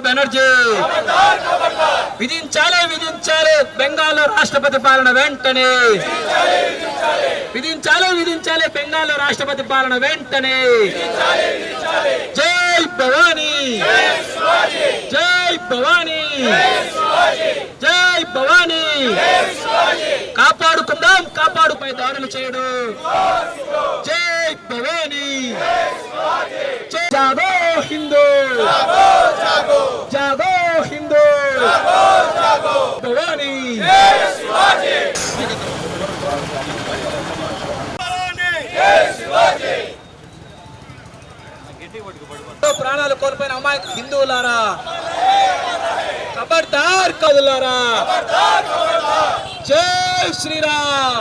బెనర్జీ. విధించాలి విధించాలి రాష్ట్రపతి పాలన వెంటనే. విధించాలి విధించాలి బెంగాల్లో రాష్ట్రపతి పాలన వెంటనే. జై భవానీ. జై భవానీ. జై భవానీ. కాపాడుకుందాం కాపాడుపై దారులు చేయడం. హిందూ జాగో హిందూ భవానీ ప్రాణాలు కోల్పోయిన అమాయక హిందువులారా ఖబర్దార్ కదులారా జై శ్రీరామ్!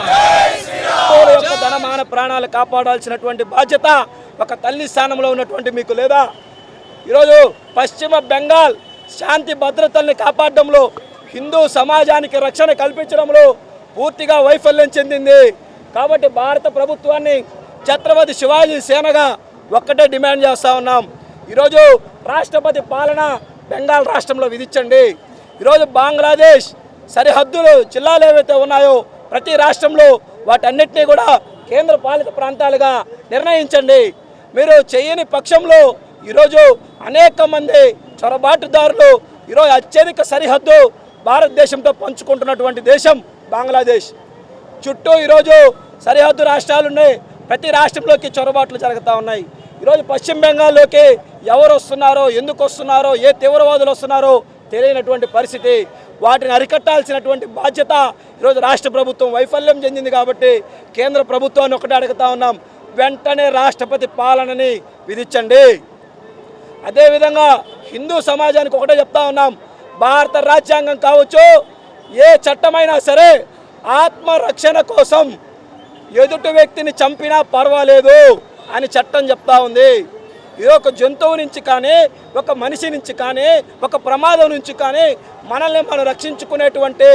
హిందువుల యొక్క ధనమాన ప్రాణాలు కాపాడాల్సినటువంటి బాధ్యత ఒక తల్లి స్థానంలో ఉన్నటువంటి మీకు లేదా? ఈరోజు పశ్చిమ బెంగాల్ శాంతి భద్రతల్ని కాపాడడంలో హిందూ సమాజానికి రక్షణ కల్పించడంలో పూర్తిగా వైఫల్యం చెందింది. కాబట్టి భారత ప్రభుత్వాన్ని ఛత్రపతి శివాజీ సేనగా ఒక్కటే డిమాండ్ చేస్తూ ఉన్నాం. ఈరోజు రాష్ట్రపతి పాలన బెంగాల్ రాష్ట్రంలో విధించండి. ఈరోజు బంగ్లాదేశ్ సరిహద్దులు జిల్లాలు ఏవైతే ఉన్నాయో ప్రతి రాష్ట్రంలో వాటన్నిటినీ కూడా కేంద్ర పాలిత ప్రాంతాలుగా నిర్ణయించండి. మీరు చేయని పక్షంలో ఈరోజు అనేక మంది చొరబాటుదారులు ఈరోజు అత్యధిక సరిహద్దు భారతదేశంతో పంచుకుంటున్నటువంటి దేశం బంగ్లాదేశ్. చుట్టూ ఈరోజు సరిహద్దు రాష్ట్రాలు ఉన్నాయి. ప్రతి రాష్ట్రంలోకి చొరబాట్లు జరుగుతూ ఉన్నాయి. ఈరోజు పశ్చిమ బెంగాల్లోకి ఎవరు వస్తున్నారో ఎందుకు వస్తున్నారో ఏ తీవ్రవాదులు వస్తున్నారో తెలియనటువంటి పరిస్థితి వాటిని అరికట్టాల్సినటువంటి బాధ్యత ఈరోజు రాష్ట్ర ప్రభుత్వం వైఫల్యం చెందింది కాబట్టి కేంద్ర ప్రభుత్వాన్ని ఒకటే అడుగుతా ఉన్నాం వెంటనే రాష్ట్రపతి పాలనని విధించండి. అదేవిధంగా హిందూ సమాజానికి ఒకటే చెప్తా ఉన్నాం భారత రాజ్యాంగం కావచ్చు ఏ చట్టమైనా సరే ఆత్మరక్షణ కోసం ఎదుటి వ్యక్తిని చంపినా పర్వాలేదు అని చట్టం చెప్తా ఉంది. ఇది ఒక జంతువు నుంచి కానీ ఒక మనిషి నుంచి కానీ ఒక ప్రమాదం నుంచి కానీ మనల్ని మనం రక్షించుకునేటువంటి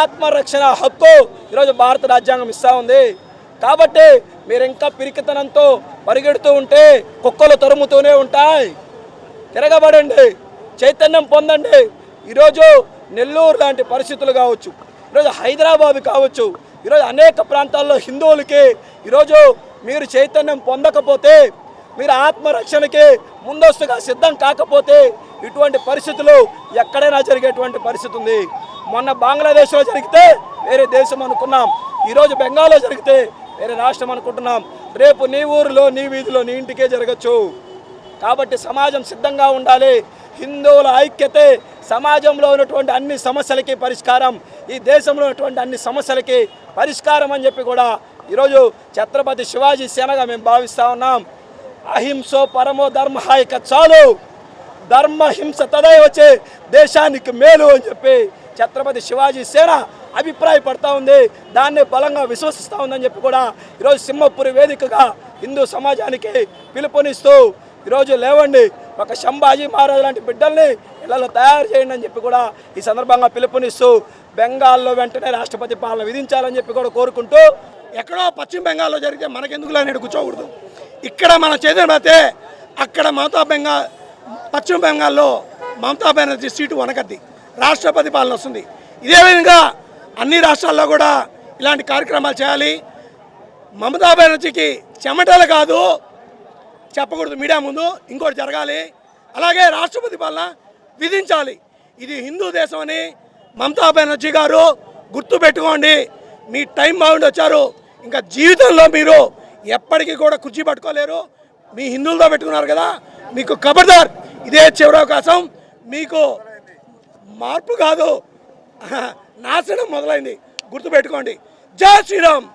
ఆత్మరక్షణ హక్కు ఈరోజు భారత రాజ్యాంగం ఇస్తూ ఉంది. కాబట్టి మీరు ఇంకా పిరికితనంతో పరిగెడుతూ ఉంటే కుక్కలు తరుముతూనే ఉంటాయి. తిరగబడండి చైతన్యం పొందండి. ఈరోజు నెల్లూరు లాంటి పరిస్థితులు కావచ్చు ఈరోజు హైదరాబాద్ కావచ్చు ఈరోజు అనేక ప్రాంతాల్లో హిందువులకి ఈరోజు మీరు చైతన్యం పొందకపోతే మీరు ఆత్మరక్షణకి ముందస్తుగా సిద్ధం కాకపోతే ఇటువంటి పరిస్థితులు ఎక్కడైనా జరిగేటువంటి పరిస్థితి ఉంది. మొన్న బంగ్లాదేశ్లో జరిగితే వేరే దేశం అనుకున్నాం. ఈరోజు బెంగాల్లో జరిగితే వేరే రాష్ట్రం అనుకుంటున్నాం. రేపు నీ ఊరిలో నీ వీధిలో నీ ఇంటికే జరగచ్చు. కాబట్టి సమాజం సిద్ధంగా ఉండాలి. హిందువుల ఐక్యతే సమాజంలో ఉన్నటువంటి అన్ని సమస్యలకి పరిష్కారం ఈ దేశంలో ఉన్నటువంటి అన్ని సమస్యలకి పరిష్కారం అని చెప్పి కూడా ఈరోజు ఛత్రపతి శివాజీ సేనగా మేము భావిస్తూ ఉన్నాం. అహింసో పరమో ధర్మ ఇక చాలు. ధర్మ హింస తదై వచ్చే దేశానికి మేలు అని చెప్పి ఛత్రపతి శివాజీ సేన అభిప్రాయపడతా ఉంది. దాన్ని బలంగా విశ్వసిస్తూ ఉందని చెప్పి కూడా ఈరోజు సింహపురి వేదికగా హిందూ సమాజానికి పిలుపునిస్తూ ఈరోజు లేవండి. ఒక శంభాజీ మహారాజు లాంటి బిడ్డల్ని ఇళ్ళలో తయారు చేయండి అని చెప్పి కూడా ఈ సందర్భంగా పిలుపునిస్తూ బెంగాల్లో వెంటనే రాష్ట్రపతి పాలన విధించాలని చెప్పి కూడా కోరుకుంటూ ఎక్కడో పశ్చిమ బెంగాల్లో జరిగితే మనకెందుకు లేని కూర్చోకూడదు. ఇక్కడ మన చేతులు పెడితే అక్కడ మమతా బెంగాల్ పశ్చిమ బెంగాల్లో మమతా బెనర్జీ సీటు వనకద్ది రాష్ట్రపతి పాలన వస్తుంది. ఇదే విధంగా అన్ని రాష్ట్రాల్లో కూడా ఇలాంటి కార్యక్రమాలు చేయాలి. మమతా బెనర్జీకి చెమటలు కాదు చెప్పకూడదు మీడియా ముందు ఇంకోటి జరగాలి. అలాగే రాష్ట్రపతి పాలన విధించాలి. ఇది హిందూ దేశం అని మమతా బెనర్జీ గారు గుర్తు పెట్టుకోండి మీ టైం బాగుండి వచ్చారు. ఇంకా జీవితంలో మీరు ఎప్పటికీ కూడా కుర్చీ పట్టుకోలేరు. మీ హిందువులతో పెట్టుకున్నారు కదా మీకు కబర్దార్. ఇదే చివరి అవకాశం. మీకు మార్పు కాదు. నాశనం మొదలైంది. గుర్తుపెట్టుకోండి. జై శ్రీరామ్.